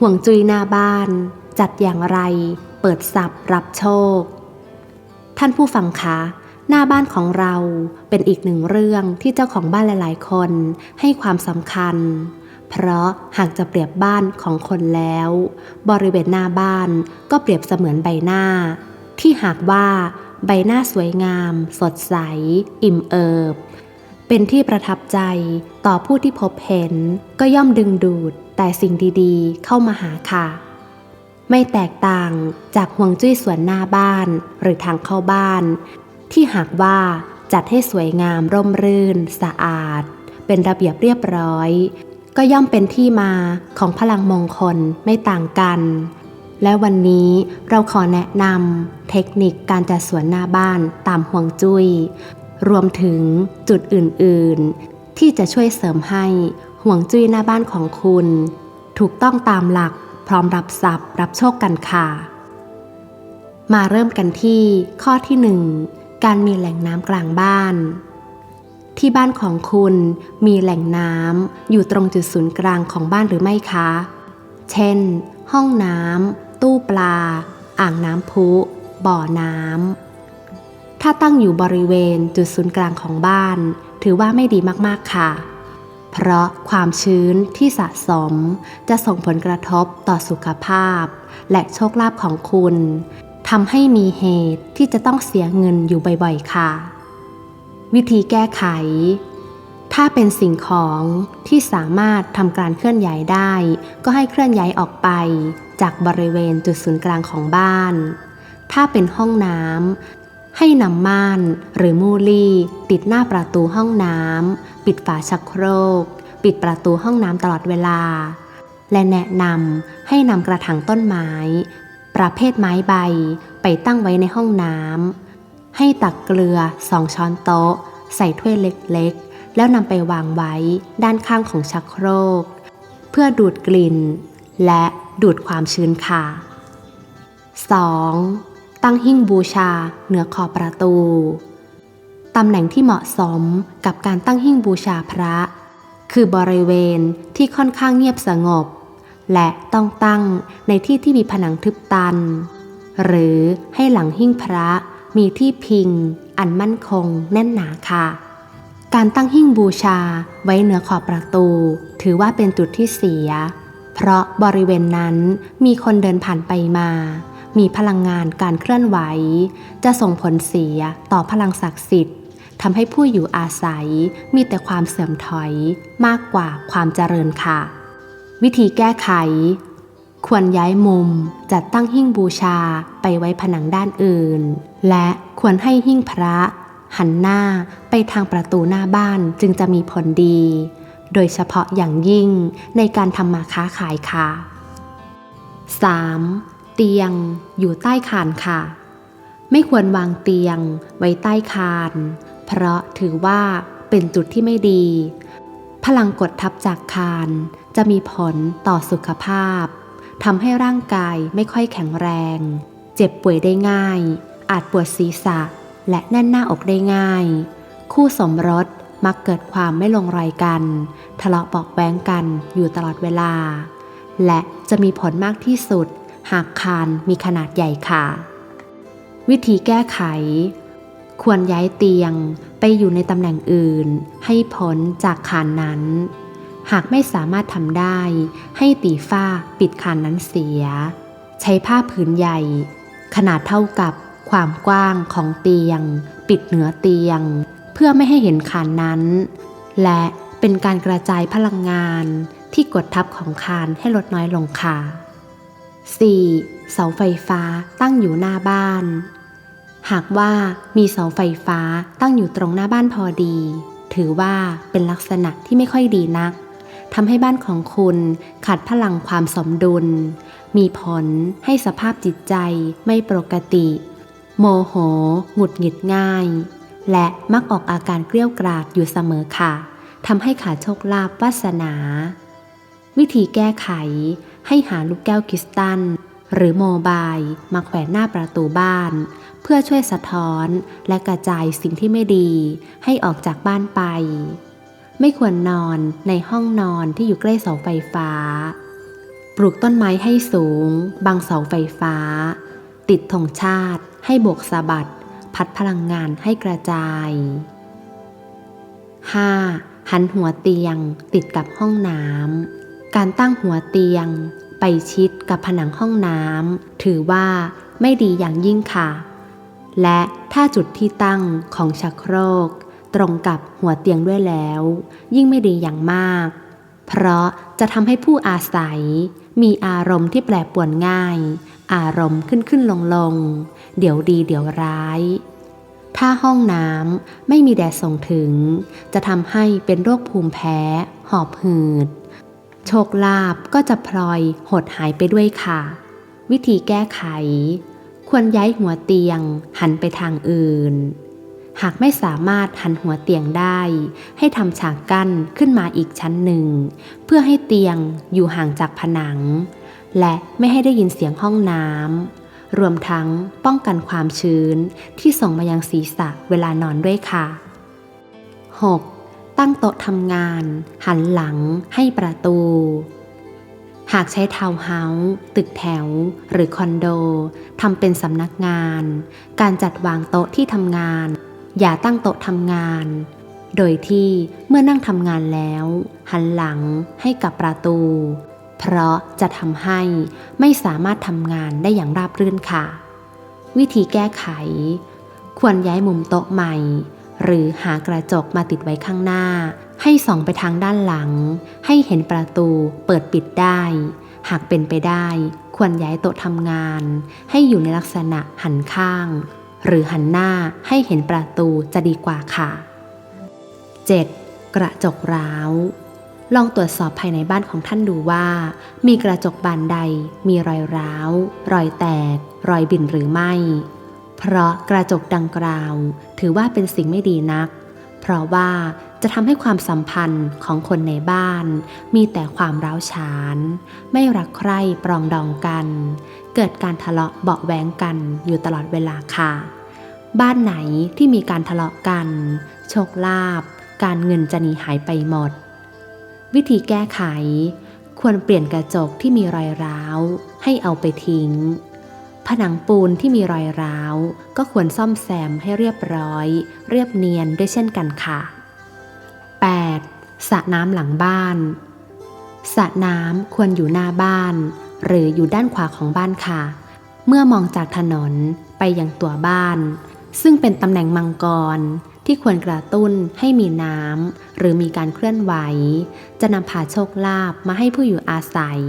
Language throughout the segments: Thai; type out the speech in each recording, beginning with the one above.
ห่วงจุยหน้าบ้าน จัดอย่างไร เปิดสับรับโชค ท่านผู้ฟังคะหน้าบ้านของเราเป็นอีกหนึ่งเรื่องที่เจ้าของบ้านหลาย ๆ คนให้ความสำคัญ เพราะหากจะเปรียบบ้านของคนแล้ว บริเวณหน้าบ้านก็เปรียบเสมือนใบหน้า ที่หากว่าใบหน้าสวยงาม สดใส อิ่มเอิบ เป็นที่ประทับใจต่อผู้ที่พบเห็นก็ย่อมดึงดูด แต่สิ่งดีๆ เข้ามาหาค่ะ ไม่แตกต่างจากห่วงจุ้ยสวนหน้าบ้านหรือทางเข้าบ้าน ที่หากว่าจัดให้สวยงามร่มรื่น สะอาด เป็นระเบียบเรียบร้อย ก็ย่อมเป็นที่มาของพลังมงคลไม่ต่างกัน และวันนี้เราขอแนะนำเทคนิคการจัดสวนหน้าบ้านตามห่วงจุย้ย รวมถึงจุดอื่นๆ ที่จะช่วยเสริมให้ ห่วงจุ้ยหน้าบ้านของคุณ ถูกต้องตามหลักพร้อมรับทรัพย์ รับโชคกันค่ะ มาเริ่มกันที่ข้อที่หนึ่งการมีแหล่งน้ำกลางบ้าน ที่บ้านของคุณมีแหล่งน้ำอยู่ตรงจุดศูนย์กลางของบ้านหรือไม่คะ เช่น ห้องน้ำตู้ปลา อ่างน้ำพุ บ่อน้ำถ้าตั้งอยู่บริเวณจุดศูนย์กลางของบ้าน ถือว่าไม่ดีมากๆค่ะ เพราะความชื้นที่สะสม จะส่งผลกระทบต่อสุขภาพ และโชคลาภของคุณทำให้มีเหตุที่จะต้องเสียเงินอยู่บ่อยๆ ค่ะ วิธีแก้ไข ถ้าเป็นสิ่งของที่สามารถทำการเคลื่อนย้ายได้ ก็ให้เคลื่อนย้ายออกไป จากบริเวณจุดศูนย์กลางของบ้าน ถ้าเป็นห้องน้ำ ให้นำม่านหรือมูลี่ ติดหน้าประตูห้องน้ำปิดฝาชักโครก ปิดประตูห้องน้ำตลอดเวลา และแนะนำให้นำกระถางต้นไม้ ประเภทไม้ใบไปตั้งไว้ในห้องน้ำให้ตักเกลือสองช้อนโต๊ะ ใส่ถ้วยเล็กๆ แล้วนำไปวางไว้ด้านข้างของชักโครก เพื่อดูดกลิ่น และดูดความชื้นค่ะ 2. ตั้งหิ้งบูชาเหนือขอบประตู ตำแหน่งที่เหมาะสมกับการตั้งหิ้งบูชาพระ คือบริเวณที่ค่อนข้างเงียบสงบ และต้องตั้งในที่ที่มีผนังทึบตัน หรือให้หลังหิ้งพระมีที่พิง อันมั่นคงแน่นหนาค่ะ การตั้งหิ้งบูชาไว้เหนือขอบประตู ถือว่าเป็นจุดที่เสีย เพราะบริเวณนั้นมีคนเดินผ่านไปมา มีพลังงานการเคลื่อนไหว จะส่งผลเสียต่อพลังศักดิ์สิทธิ์ทำให้ผู้อยู่อาศัยมีแต่ความเสื่อมถอยมากกว่าความเจริญค่ะ วิธีแก้ไข ควรย้ายมุมจัดตั้งหิ้งบูชาไปไว้ผนังด้านอื่น และควรให้หิ้งพระ หันหน้าไปทางประตูหน้าบ้านจึงจะมีผลดี โดยเฉพาะอย่างยิ่งในการทำมาค้าขายค่ะ 3. เตียงอยู่ใต้คานค่ะ ไม่ควรวางเตียงไว้ใต้คาน เพราะถือว่าเป็นจุดที่ไม่ดี พลังกดทับจากคานจะมีผลต่อสุขภาพทำให้ร่างกายไม่ค่อยแข็งแรง เจ็บป่วยได้ง่าย อาจปวดศีรษะ และแน่นหน้าอกได้ง่าย คู่สมรสมักเกิดความไม่ลงรอยกัน ทะเลาะเบาะแว้งกันอยู่ตลอดเวลา และจะมีผลมากที่สุด หากคานมีขนาดใหญ่ค่ะ วิธีแก้ไข ควรย้ายเตียงไปอยู่ในตำแหน่งอื่น ให้พ้นจากคานนั้น หากไม่สามารถทำได้ ให้ตีฝ้าปิดคานนั้นเสีย ใช้ผ้าผืนใหญ่ ขนาดเท่ากับความกว้างของเตียง ปิดเหนือเตียง เพื่อไม่ให้เห็นคานนั้น และเป็นการกระจายพลังงานที่กดทับของคานให้ลดน้อยลงค่ะ 4. เสาไฟฟ้าตั้งอยู่หน้าบ้าน หากว่ามีเสาไฟฟ้าตั้งอยู่ตรงหน้าบ้านพอดี ถือว่าเป็นลักษณะที่ไม่ค่อยดีนักทำให้บ้านของคุณขาดพลังความสมดุล มีผลให้สภาพจิตใจไม่ปกติ โมโห หงุดหงิดง่าย และมักออกอาการเกลี้ยวกราดอยู่เสมอค่ะทำให้ขาดโชคลาภวาสนา วิธีแก้ไข ให้หาลูกแก้วคริสตัล หรือโมบายมาแขวนหน้าประตูบ้าน เพื่อช่วยสะท้อนและกระจายสิ่งที่ไม่ดี ให้ออกจากบ้านไป ไม่ควรนอนในห้องนอนที่อยู่ใกล้เสาไฟฟ้า ปลูกต้นไม้ให้สูงบังเสาไฟฟ้า ติดธงชาติ ให้โบกสะบัด พัดพลังงานให้กระจาย 5. หันหัวเตียงติดกับห้องน้ำ การตั้งหัวเตียง ไปชิดกับผนังห้องน้ำถือว่าไม่ดีอย่างยิ่งค่ะ และถ้าจุดที่ตั้งของชักโครก ตรงกับหัวเตียงด้วยแล้ว ยิ่งไม่ดีอย่างมาก เพราะจะทำให้ผู้อาศัย มีอารมณ์ที่แปรปรวนง่าย อารมณ์ขึ้นขึ้นลงลงเดี๋ยวดีเดี๋ยวร้ายถ้าห้องน้ำไม่มีแดดส่งถึง จะทำให้เป็นโรคภูมิแพ้ หอบหืด โชคลาภก็จะพลอยหดหายไปด้วยค่ะ วิธีแก้ไข ควรย้ายหัวเตียง หันไปทางอื่น หากไม่สามารถหันหัวเตียงได้ ให้ทำฉากกั้นขึ้นมาอีกชั้นหนึ่ง เพื่อให้เตียงอยู่ห่างจากผนัง และไม่ให้ได้ยินเสียงห้องน้ำรวมทั้งป้องกันความชื้นที่ส่งมายังศีรษะเวลานอนด้วยค่ะ 6. ตั้งโต๊ะทำงาน หันหลังให้ประตู หากใช้ทาวน์เฮาส์ตึกแถว หรือคอนโดทำเป็นสำนักงาน การจัดวางโต๊ะที่ทำงาน อย่าตั้งโต๊ะทำงาน โดยที่เมื่อนั่งทำงานแล้ว หันหลังให้กับประตู เพราะจะทำให้ไม่สามารถทำงานได้อย่างราบรื่นค่ะ วิธีแก้ไข ควรย้ายมุมโต๊ะใหม่ หรือหากระจกมาติดไว้ข้างหน้า ให้ส่องไปทางด้านหลัง ให้เห็นประตูเปิดปิดได้ หากเป็นไปได้ ควรย้ายโต๊ะทำงาน ให้อยู่ในลักษณะหันข้าง หรือหันหน้าให้เห็นประตูจะดีกว่าค่ะ 7. กระจกร้าวลองตรวจสอบภายในบ้านของท่านดูว่า มีกระจกบานใด มีรอยร้าว รอยแตก รอยบิ่นหรือไม่ เพราะกระจกดังกล่าว ถือว่าเป็นสิ่งไม่ดีนัก เพราะว่าจะทำให้ความสัมพันธ์ของคนในบ้าน มีแต่ความร้าวฉาน ไม่รักใคร่ปรองดองกัน เกิดการทะเลาะเบาะแว้งกันอยู่ตลอดเวลาค่ะ บ้านไหนที่มีการทะเลาะกัน โชคลาภการเงินจะหนีหายไปหมด วิธีแก้ไข ควรเปลี่ยนกระจกที่มีรอยร้าว ให้เอาไปทิ้ง ผนังปูนที่มีรอยร้าว ก็ควรซ่อมแซมให้เรียบร้อย เรียบเนียนด้วยเช่นกันค่ะ 8. สระน้ำหลังบ้าน สระน้ำควรอยู่หน้าบ้าน หรืออยู่ด้านขวาของบ้านค่ะ เมื่อมองจากถนนไปยังตัวบ้าน ซึ่งเป็นตำแหน่งมังกรที่ควรกระตุ้นให้มีน้ำหรือมีการเคลื่อนไหว จะนำพาโชคลาภมาให้ผู้อยู่อาศัย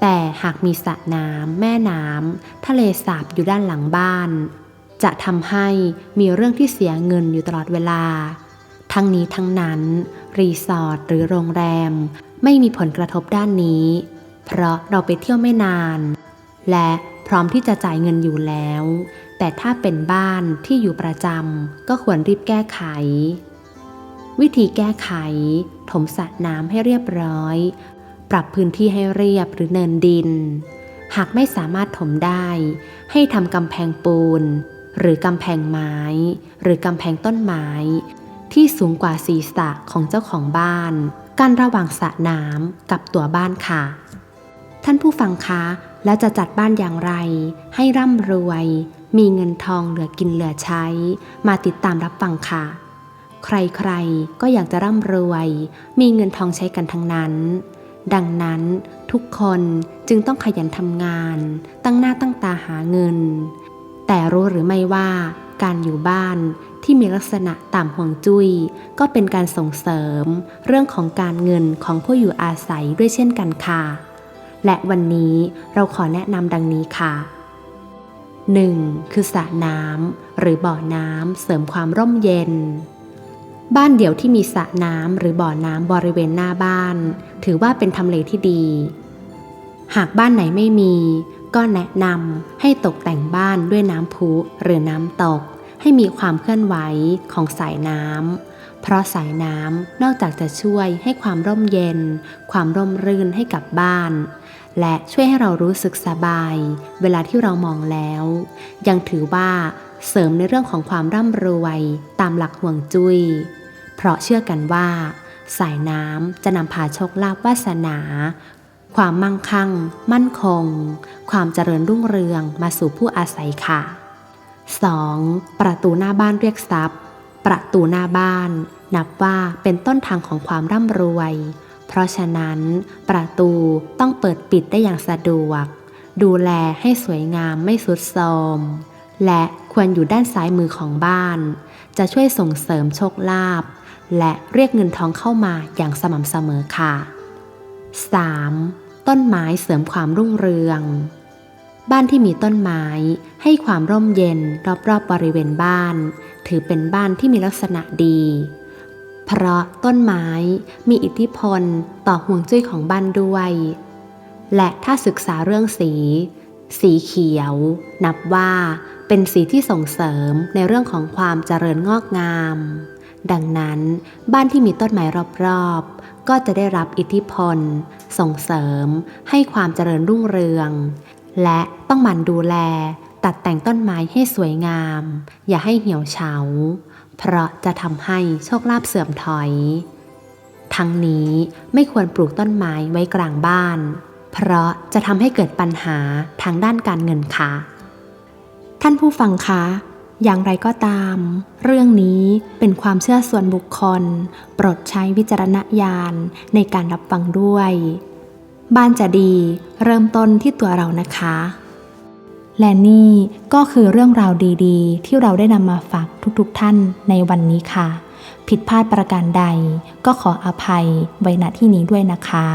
แต่หากมีสระน้ำแม่น้ำทะเลสาบอยู่ด้านหลังบ้าน จะทำให้มีเรื่องที่เสียเงินอยู่ตลอดเวลา ทั้งนี้ทั้งนั้น รีสอร์ทหรือโรงแรม ไม่มีผลกระทบด้านนี้ เพราะเราไปเที่ยวไม่นาน และพร้อมที่จะจ่ายเงินอยู่แล้ว แต่ถ้าเป็นบ้านที่อยู่ประจำก็ควรรีบแก้ไข วิธีแก้ไข ถมสระน้ำให้เรียบร้อย ปรับพื้นที่ให้เรียบหรือเนินดิน หากไม่สามารถถมได้ ให้ทำกำแพงปูน หรือกำแพงไม้ หรือกำแพงต้นไม้ ที่สูงกว่าศีรษะของเจ้าของบ้าน กันระหว่างสระน้ำกับตัวบ้านค่ะ ท่านผู้ฟังคะแล้วจะจัดบ้านอย่างไร ให้ร่ำรวย มีเงินทองเหลือกินเหลือใช้ มาติดตามรับฟังค่ะ ใครๆก็อยากจะร่ำรวย มีเงินทองใช้กันทั้งนั้น ดังนั้นทุกคนจึงต้องขยันทำงาน ตั้งหน้าตั้งตาหาเงิน แต่รู้หรือไม่ว่าการอยู่บ้านที่มีลักษณะต่ำห่วงจุย้ย ก็เป็นการส่งเสริม เรื่องของการเงินของผู้อยู่อาศัยด้วยเช่นกันค่ะ และวันนี้เราขอแนะนำดังนี้ค่ะ 1. คือสระน้ำหรือบ่อน้ำเสริมความร่มเย็น บ้านเดี่ยวที่มีสระน้ำหรือบ่อน้ำบริเวณหน้าบ้าน ถือว่าเป็นทำเลที่ดี หากบ้านไหนไม่มี ก็แนะนำให้ตกแต่งบ้านด้วยน้ำพุหรือน้ำตก ให้มีความเคลื่อนไหวของสายน้ำเพราะสายน้ำนอกจากจะช่วยให้ความร่มเย็น ความร่มรื่นให้กับบ้าน และช่วยให้เรารู้สึกสบาย เวลาที่เรามองแล้ว ยังถือว่าเสริมในเรื่องของความร่ำรวยตามหลักห่วงจุย้ย เพราะเชื่อกันว่า สายน้ำจะนำพาโชคลาภวาสนา ความมั่งคั่ง มั่นคง ความเจริญรุ่งเรืองมาสู่ผู้อาศัยค่ะ 2. ประตูหน้าบ้านเรียกทรัพย์ ประตูหน้าบ้าน นับว่าเป็นต้นทางของความร่ำรวย เพราะฉะนั้น ประตูต้องเปิดปิดได้อย่างสะดวก ดูแลให้สวยงามไม่สุดโทรมและควรอยู่ด้านซ้ายมือของบ้าน จะช่วยส่งเสริมโชคลาภ และเรียกเงินทองเข้ามาอย่างสม่ำเสมอค่ะ 3. ต้นไม้เสริมความรุ่งเรือง บ้านที่มีต้นไม้ให้ความร่มเย็นรอบๆบบริเวณบ้าน ถือเป็นบ้านที่มีลักษณะดี เพราะต้นไม้มีอิทธิพลต่อห่วงจุ้ยของบ้านด้วย และถ้าศึกษาเรื่องสี สีเขียว นับว่าเป็นสีที่ส่งเสริมในเรื่องของความเจริญงอกงาม ดังนั้นบ้านที่มีต้นไม้รอบๆ ก็จะได้รับอิทธิพล ส่งเสริม ให้ความเจริญรุ่งเรือง และต้องหมั่นดูแล ตัดแต่งต้นไม้ให้สวยงาม อย่าให้เหี่ยวเฉา เพราะจะทำให้โชคลาภเสื่อมถอย ทั้งนี้ไม่ควรปลูกต้นไม้ไว้กลางบ้าน เพราะจะทำให้เกิดปัญหาทางด้านการเงินค่ะ ท่านผู้ฟังคะ อย่างไรก็ตาม เรื่องนี้เป็นความเชื่อส่วนบุคคล โปรดใช้วิจารณญาณในการรับฟังด้วย บ้านจะดีเริ่มต้นที่ตัวเรานะคะ และนี่ก็คือเรื่องราวดีๆ ที่เราได้นำมาฝากทุกๆท่านในวันนี้ค่ะ ผิดพลาดประการใดก็ขออภัยไว้ณที่นี้ด้วยนะคะ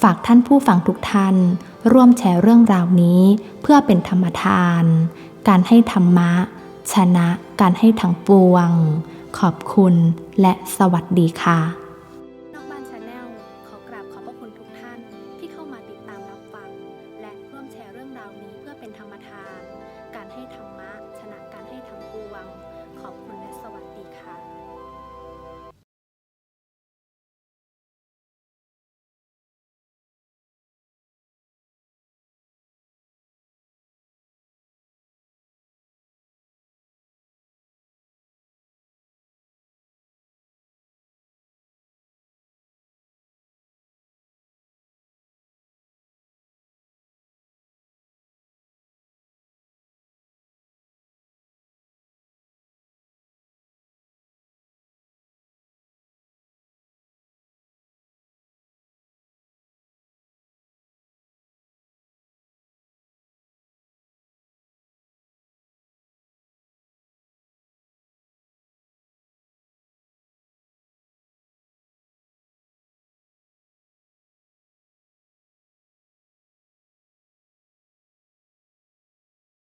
ฝากท่านผู้ฟังทุกท่าน ร่วมแชร์เรื่องราวนี้เพื่อเป็นธรรมทาน การให้ธรรมะ ชนะการให้ทั้งปวง ขอบคุณและสวัสดีค่ะ